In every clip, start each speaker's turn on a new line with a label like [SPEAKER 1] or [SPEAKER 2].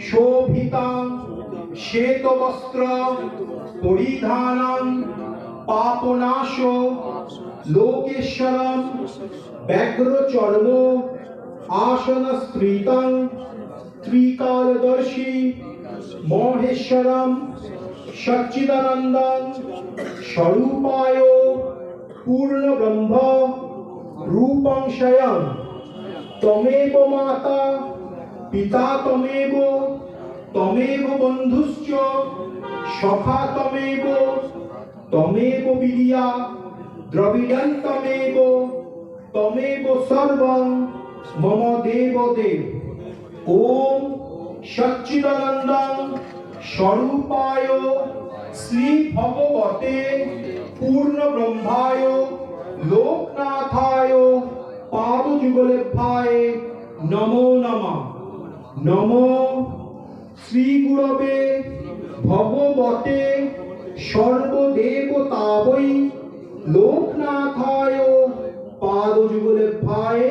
[SPEAKER 1] শোভিতাং শ্বেতবস্ত্র পরিধানং পাপনাশ লোকেশ্বরম ব্যগ্রচর্ম আসনস্ত্রীতং ত্রিকালদর্শী মহেশ্বরম সচ্চিদানন্দং স্বরূপায় পূর্ণ পূর্ণব্রহ্ম রূপংশয়ং তমেব মাতা পিতা তমেব তমেব বন্ধুশ্চ, সখা তমেব তমেব বিরিয়া দ্রবিড়ং তমেব তমেব সর্বং, মম দেব দেব। ওম সচ্চিদানন্দং স্বরূপায় শ্রী ভগবতে পূর্ণ ব্রহ্মায় লোকনাথায় পাদযুগলেভ্যায় নমো নমঃ। নমো শ্রী গুরবে ভগবতে সর্বদেবতাবৈ লোকনাথায় পাদযুগলেভ্যায়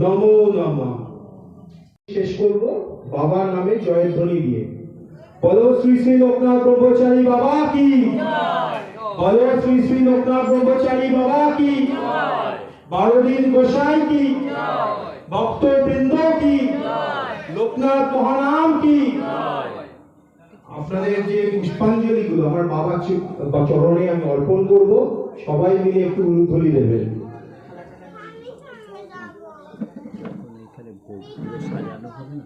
[SPEAKER 1] নমো নমঃ। শেষ করব বাবার নামে জয়ধ্বনি দিয়ে। বলো শ্রী শ্রী লোকনাথ ব্রহ্মচারী বাবা কি? বলো শ্রী শ্রী লোকনাথ ব্রহ্মচারী বাবা কি? বারোদিন গোসাই কি? ভক্ত বৃন্দ কি? লোকনাথ মহানাম কি? আপনাদের যে পুষ্পাঞ্জলি গুলো আমার বাবার বা চরণে আমি অর্পণ করব সবাই মিলে একটু উলুধ্বনি দেবেন
[SPEAKER 2] সাজানো হবে না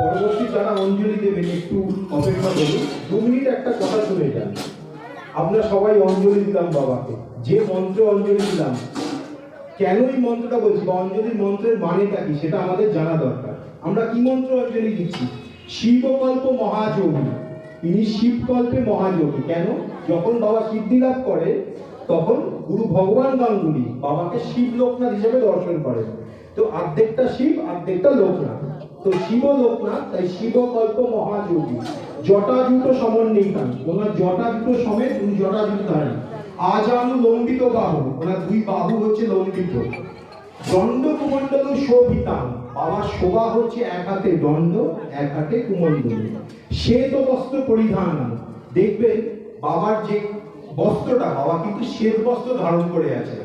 [SPEAKER 1] পরবর্তী যারা অঞ্জলি দেবেন, একটু অপেক্ষা করুন। দু মিনিট একটা কথা শুনে যান। আমরা সবাই অঞ্জলি দিলাম বাবাকে। যে মন্ত্রে অঞ্জলি দিলাম, কেন এই মন্ত্রটা বলছি? বা অঞ্জলির মন্ত্রের মানেটা কি? সেটা আমাদের জানা দরকার। আমরা কি মন্ত্র অঞ্জলি দিচ্ছি? শিবকল্প মহাযোগী। ইনি শিবকল্পে মহাযোগী। কেন? যখন বাবা সিদ্ধি লাভ করে, তখন গুরু ভগবান গাঙ্গুলি বাবাকে শিব লোকনাথ হিসেবে দর্শন করে তো অর্ধেকটা শিব অর্ধেকটা লোকনাথ। তো শিব লোকনাথ তাই শিবকল্প মহাযোগী। জটাজুট সমন্বিতান ওনার জটাজুট সমেত উনি ধারী আজানু লম্বিত বাহু, ওনার দুই বাহু হচ্ছে লম্বিত। দণ্ড কুমণ্ডল শোভিতাম বাবার শোভা হচ্ছে এক হাতে দণ্ড, এক হাতে কুমণ্ডল। শ্বেত বস্ত্র পরিধান, দেখবেন বাবার যে বস্ত্রটা, বাবা কিন্তু শ্বেত বস্ত্র ধারণ করে আছে।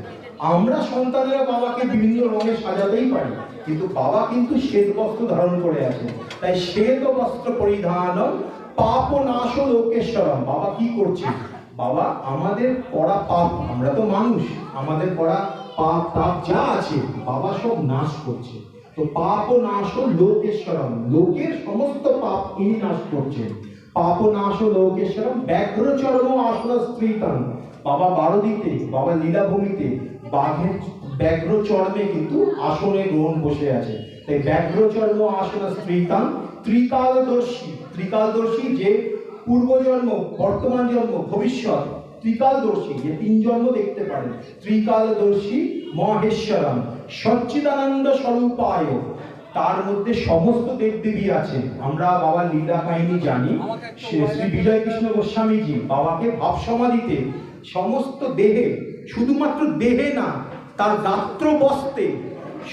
[SPEAKER 1] আমরা সন্তানেরা বাবাকে বিভিন্ন রঙে সাজাতেই পারি। কিন্তু বাবা কিন্তু শ্বেত বস্ত্র ধারণ করে আছে তাই শ্বেত বস্ত্র পরিধান পাপ নাশ লোকেশ্বরম। বাবা কি করছে? বাবা, আমাদের করা পাপ, আমরা তো মানুষ, আমাদের করা পাপ, তাপ যা আছে, বাবা সব নাশ করছে। তো পাপ নাশ লোকেশ্বরম লোকের সমস্ত পাপ ইনি নাশ করছেন পাপ নাশ লোকেশ্বরম ব্যাঘ্র চরম আসন স্ত্রীতান বাবা বারোদিতে, বাবা লীলাভূমিতে বাঘের ব্যাঘ্র চর্মে কিন্তু আসনে গ্রহণ বসে আছে। তাই ব্যাঘ্র চর্ম, আসন স্ত্রীতান ত্রিকালদর্শী। ত্রিকালদর্শী যে পূর্বজন্ম, বর্তমান জন্ম, ভবিষ্যৎ, ত্রিকালদর্শী, যে তিন জন্ম দেখতে পারেন ত্রিকালদর্শী মহেশ্বরম, সচ্চিদানন্দ স্বরূপায়। তার মধ্যে সমস্ত দেবদেবী আছে। আমরা বাবার লীলা কাহিনী জানি। শ্রী বিজয় কৃষ্ণ গোস্বামীজি বাবাকে ভাব সমাধিতে সমস্ত দেহে, শুধুমাত্র দেহে না তার গাত্র বস্তে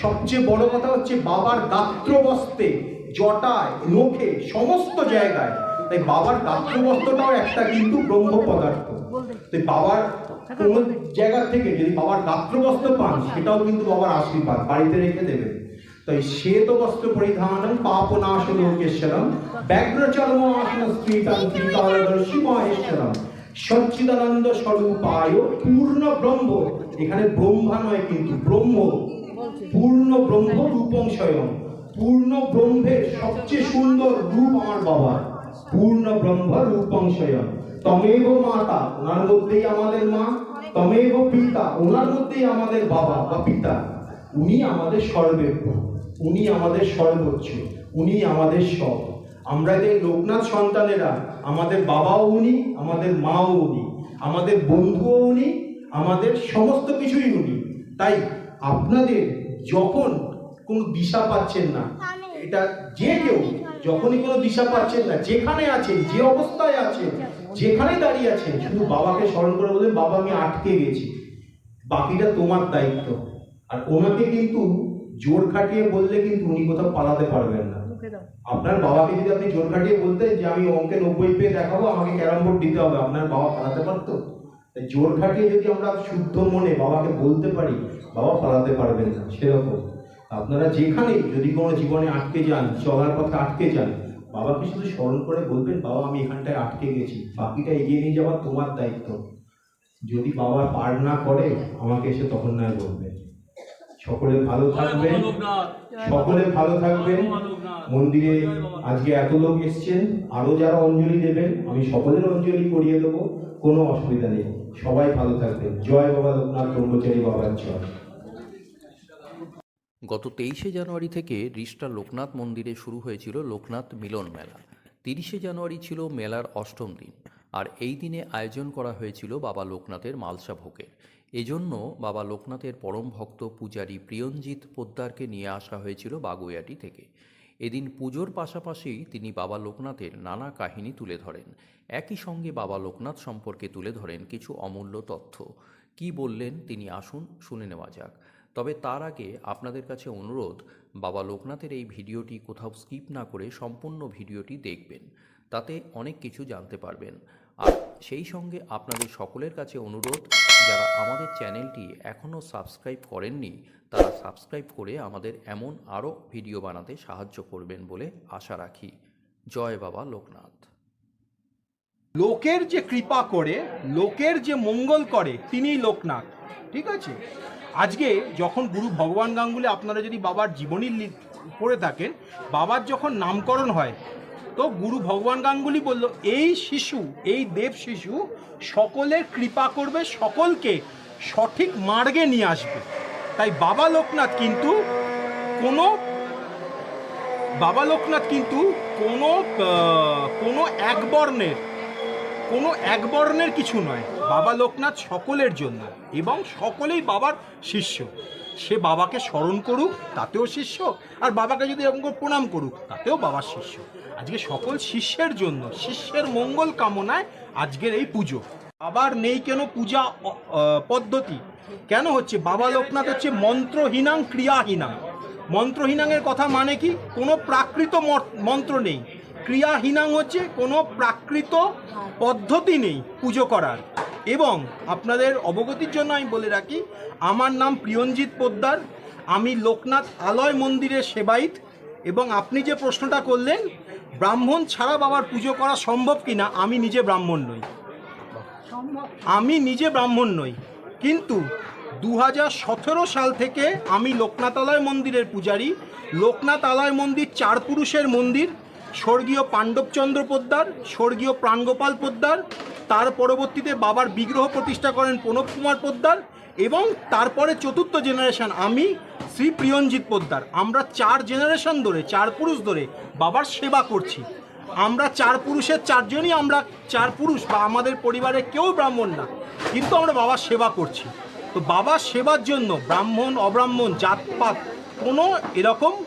[SPEAKER 1] সবচেয়ে বড় কথা হচ্ছে বাবার গাত্র বস্তে জটায়, নখে, সমস্ত জায়গায়। তাই বাবার গাত্রবস্ত্রটাও একটা কিন্তু ব্রহ্ম পদার্থ। তাই বাবার কোন জায়গা থেকে যদি বাবার গাত্রবস্ত্র পান, সেটাও কিন্তু বাবার আশীর্বাদ, বাড়িতে রেখে দেবেন। তাই শ্বেত বস্ত্র পরিধানম পাপ নাশ লোকেশ্বরম ব্যাঘ্রচর্ম আসন স্ত্রীতাং ত্রিকালদর্শী মহেশ্বরম স্বরূপায় পূর্ণ ব্রহ্ম। এখানে ব্রহ্মা নয় কিন্তু ব্রহ্ম। পূর্ণ ব্রহ্ম রূপং স্বয়ং। পূর্ণ ব্রহ্মের সবচেয়ে সুন্দর রূপ আমার বাবা পূর্ণ ব্রহ্ম রূপং স্বয়ং। তমেব মাতা ওনার মধ্যেই আমাদের মা। তমেব পিতা ওনার মধ্যেই আমাদের বাবা বা পিতা। উনি আমাদের সর্বেব্য উনি আমাদের সর্বোচ্চ। উনি আমাদের সব। আমরা যে লোকনাথ সন্তানেরা আমাদের বাবাও উনি আমাদের মাও উনি আমাদের বন্ধুও উনি আমাদের সমস্ত কিছুই উনি। তাই আপনাদের যখন কোনো দিশা পাচ্ছেন না এটা যে কেউ
[SPEAKER 3] যখনই কোনো দিশা পাচ্ছেন না যেখানে আছেন যে অবস্থায় আছেন যেখানে দাঁড়িয়ে আছেন শুধু বাবাকে স্মরণ করে বলবেন বাবা আমি আটকে গেছি। বাকিটা তোমার দায়িত্ব। আর ওনাকে কিন্তু জোর খাটিয়ে বললে কিন্তু উনি কোথাও পালাতে পারবেন না। আপনার বাবাকে যদি আপনি জোর খাটিয়ে বলতেন যে আমি অঙ্কে নব্বই পেয়ে দেখাবো আমাকে ক্যারাম বোর্ড দিতে হবে। আপনার বাবা পালাতে পারতো? তাই জোর খাটিয়ে যদি আমরা শুদ্ধ মনে বাবাকে বলতে পারি বাবা পালাতে পারবেন না সেরকম। আপনারা যেখানে যদি কোনো জীবনে আটকে যান চলার পথে আটকে যান বাবাকে শুধু স্মরণ করে বলবেন বাবা আমি এখানটায় আটকে গেছি বাকিটা এগিয়ে নিয়ে যাওয়া তোমার দায়িত্ব। যদি বাবা পার না করে আমাকে এসে তখন নয় বলবেন সকলে ভালো থাকবেন সকলে ভালো থাকবেন। মন্দিরে আজকে এত লোক এসছেন আরও যারা অঞ্জলি দেবেন আমি সকলের অঞ্জলি করিয়ে দেবো। কোনো অসুবিধা নেই। সবাই ভালো থাকবেন জয় বাবা লোকনাথ ব্রহ্মচারী বাবার জয়।
[SPEAKER 4] গত তেইশে জানুয়ারি থেকে রিষ্টা লোকনাথ মন্দিরে শুরু হয়েছিল লোকনাথ মিলন মেলা। তিরিশে জানুয়ারি ছিল মেলার অষ্টম দিন, আর এই দিনে আয়োজন করা হয়েছিল বাবা লোকনাথের মালসা ভোগের। এজন্য বাবা লোকনাথের পরম ভক্ত পূজারী প্রিয়ঞ্জিৎ পোদ্দারকে নিয়ে আসা হয়েছিল বাগুইয়াটি থেকে। এদিন পুজোর পাশাপাশি তিনি বাবা লোকনাথের নানা কাহিনী তুলে ধরেন। একই সঙ্গে বাবা লোকনাথ সম্পর্কে তুলে ধরেন কিছু অমূল্য তথ্য। কি বললেন তিনি আসুন শুনে নেওয়া যাক। তবে তার আগে আপনাদের কাছে অনুরোধ, বাবা লোকনাথের এই ভিডিওটি কোথাও স্কিপ না করে সম্পূর্ণ ভিডিওটি দেখবেন, তাতে অনেক কিছু জানতে পারবেন। আর সেই সঙ্গে আপনাদের সকলের কাছে অনুরোধ, যারা আমাদের চ্যানেলটি এখনও সাবস্ক্রাইব করেননি তারা সাবস্ক্রাইব করে আমাদের এমন আরও ভিডিও বানাতে সাহায্য করবেন বলে আশা রাখি। জয় বাবা লোকনাথ।
[SPEAKER 1] লোকের যে কৃপা করে, লোকের যে মঙ্গল করে, তিনিই লোকনাথ। ঠিক আছে? আজকে যখন গুরু ভগবান গাঙ্গুলি আপনারা যদি বাবার জীবনী পড়ে থাকেন, বাবার যখন নামকরণ হয়, তো গুরু ভগবান গাঙ্গুলি বলল, এই শিশু, এই দেব শিশু সকলের কৃপা করবে, সকলকে সঠিক মার্গে নিয়ে আসবে। তাই বাবা লোকনাথ কিন্তু কোনো, বাবা লোকনাথ কিন্তু কোনো কোনো এক বর্ণের, কোনো এক বর্ণের কিছু নয়। বাবা লোকনাথ সকলের জন্য এবং সকলেই বাবার শিষ্য। সে বাবাকে স্মরণ করুক, তাতেও শিষ্য, আর বাবাকে যদি এরকম করে প্রণাম করুক, তাতেও বাবার শিষ্য। আজকে সকল শিষ্যের জন্য, শিষ্যের মঙ্গল কামনায় আজকের এই পুজো। আবার নেই কেন পূজা পদ্ধতি? কেন হচ্ছে? বাবা লোকনাথ হচ্ছে মন্ত্রহীনাং ক্রিয়াহীনাং। মন্ত্রহীনাংয়ের কথা মানে কি? কোনো প্রাকৃত মন্ত্র নেই। ক্রিয়াহীনাং হচ্ছে কোনো প্রাকৃত পদ্ধতি নেই পুজো করার। এবং আপনাদের অবগতির জন্য আমি বলে রাখি, আমার নাম প্রিয়ঞ্জিৎ পোদ্দার, আমি লোকনাথ আলয় মন্দিরের সেবায়িত, এবং আপনি যে প্রশ্নটা করলেন, ব্রাহ্মণ ছাড়া বাবার পুজো করা সম্ভব কিনা, আমি নিজে ব্রাহ্মণ নই। আমি নিজে ব্রাহ্মণ নই, কিন্তু দু হাজার সতেরো সাল থেকে আমি লোকনাথালয় মন্দিরের পূজারী। লোকনাথালয় মন্দির চার পুরুষের মন্দির, স্বর্গীয় পাণ্ডবচন্দ্র পোদ্দার, স্বর্গীয় প্রাণগোপাল পোদ্দার, তার পরবর্তীতে বাবার বিগ্রহ প্রতিষ্ঠা করেন প্রণব কুমার পোদ্দার এবং তারপরে চতুর্থ জেনারেশন আমি শ্রী প্রিয়ঞ্জিৎ পোদ্দার। আমরা চার জেনারেশন ধরে, চার পুরুষ ধরে বাবার সেবা করছি। আমরা চার পুরুষের চারজনই আমরা চার পুরুষ বা আমাদের পরিবারে কেউ ব্রাহ্মণ না। কিন্তু আমরা বাবার সেবা করছি। তো বাবার সেবার জন্য ব্রাহ্মণ, অব্রাহ্মণ, জাতপাত কোনো এরকম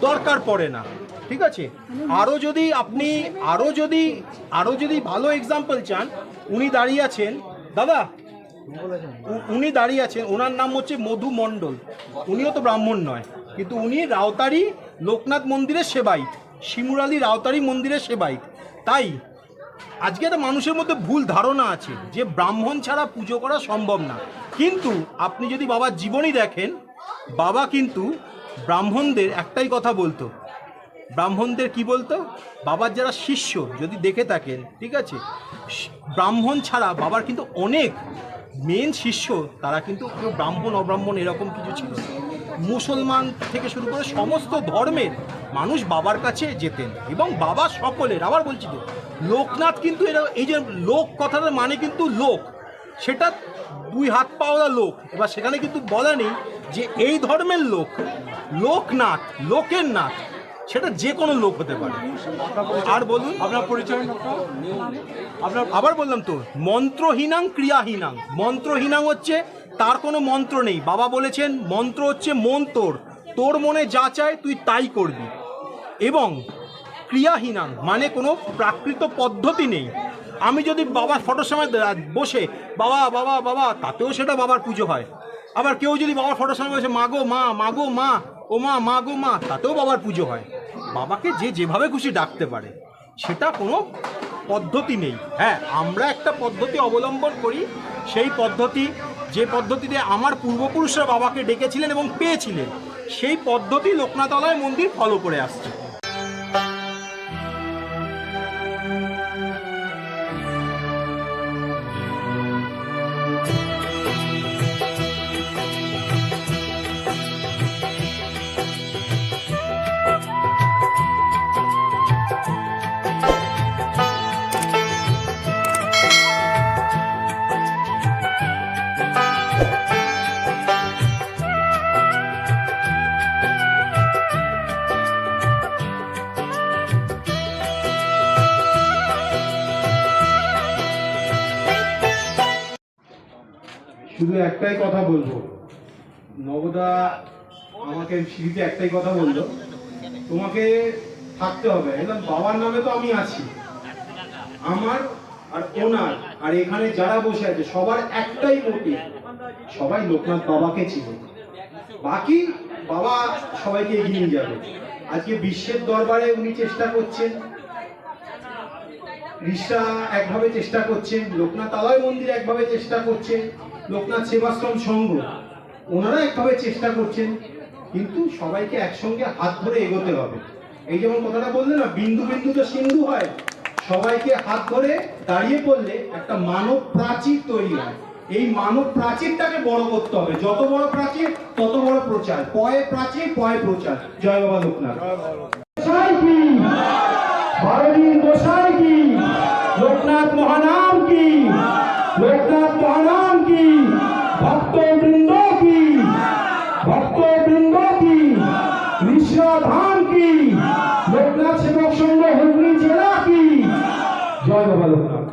[SPEAKER 1] দরকার পড়ে না। ঠিক আছে? আরও যদি আপনি, আরও যদি আরও যদি ভালো এক্সাম্পল চান, উনি দাঁড়িয়ে আছেন, দাদা উনি দাঁড়িয়ে আছেন, ওনার নাম হচ্ছে মধু মণ্ডল। উনিও তো ব্রাহ্মণ নয়। কিন্তু উনি রাওতারি লোকনাথ মন্দিরের সেবাইত শিমুরালি রাউতারি মন্দিরের সেবাইত তাই আজকে একটা মানুষের মধ্যে ভুল ধারণা আছে যে ব্রাহ্মণ ছাড়া পুজো করা সম্ভব না। কিন্তু আপনি যদি বাবার জীবনী দেখেন, বাবা কিন্তু ব্রাহ্মণদের একটাই কথা বলতো। ব্রাহ্মণদের কি বলতো? বাবার যারা শিষ্য যদি দেখে থাকেন, ঠিক আছে? ব্রাহ্মণ ছাড়া বাবার কিন্তু অনেক মেন শিষ্য, তারা কিন্তু ব্রাহ্মণ, অব্রাহ্মণ এরকম কিছু ছিল মুসলমান থেকে শুরু করে সমস্ত ধর্মের মানুষ বাবার কাছে যেতেন এবং বাবা সকলের আবার বলছি তো লোকনাথ কিন্তু এরা এই যে লোক কথাটার মানে কিন্তু লোক সেটা দুই হাত পাওয়া লোক। এবার সেখানে কিন্তু বলা নেই যে এই ধর্মের লোক লোকনাথ লোকের নাথ সেটা যে কোনো লোক হতে পারে। আর বলুন? আপনার পরিচয় আপনার আবার বললাম তো মন্ত্রহীনাং ক্রিয়াহীনাং। মন্ত্রহীনাং হচ্ছে তার কোনো মন্ত্র নেই। বাবা বলেছেন মন্ত্র হচ্ছে মন তোর। তোর মনে যা চায় তুই তাই করবি। এবং
[SPEAKER 5] ক্রিয়াহীনাং মানে কোনো প্রাকৃত পদ্ধতি নেই। আমি যদি বাবার ফটোর সময় বসে, বাবা বাবা বাবা, তাতেও সেটা বাবার পুজো হয়। আবার কেউ যদি বাবার ফটোর সময় বসে মাগো মা মাগো মা, ও মা মা গো, মা তাতেও বাবার পুজো হয়। বাবাকে যে যেভাবে খুশি ডাকতে পারে, সেটা কোনো পদ্ধতি নেই। হ্যাঁ আমরা একটা পদ্ধতি অবলম্বন করি। সেই পদ্ধতি, যে পদ্ধতিতে আমার পূর্বপুরুষরা বাবাকে ডেকেছিলেন এবং পেয়েছিলেন, সেই পদ্ধতি লোকনাথলয় মন্দির ফলো করে আসছে।
[SPEAKER 1] শুধু একটাই কথা বলব। নবদা আমাকে সিঁড়িতে একটাই কথা বলল, তোমাকে থাকতে হবে। একদম বাবার নামে তো আমি আছি। আমার আর ওনার আর এখানে যারা বসে আছে, সবার একটাই মোটিভ সবাই লোকনাথ বাবাকে ছিল বাকি বাবা সবাইকে এগিয়ে নিয়ে যাবে। আজকে বিশ্বের দরবারে উনি চেষ্টা করছেন। রিসা একভাবে চেষ্টা করছেন, লোকনাথ আলয় মন্দির একভাবে চেষ্টা করছে লোকনাথ সেবাশ্রম সংঘ, ওনারা একভাবে চেষ্টা করছেন, কিন্তু সবাইকে একসঙ্গে হাত ধরে এগোতে হবে। এই যেমন কথাটা বললে না, বিন্দু বিন্দু তো সিন্ধু হয়, সবাইকে হাত ধরে দাঁড়িয়ে পড়লে একটা মানব প্রাচীর তৈরি হয়। এই মানব প্রাচীরটাকে বড় করতে হবে। যত বড় প্রাচীর, তত বড় প্রচার। পয়ে প্রাচীর, পয়ে প্রচার। জয় বাবা লোকনাথ। লোকনাথ মহানাম কি? লোকনাথ বৃন্দ কি? মিশ্রা ধাম কি? লোকনাথ সেবক সংঘ হুগলি জেলা কি? জয় বাবা লোকনাথ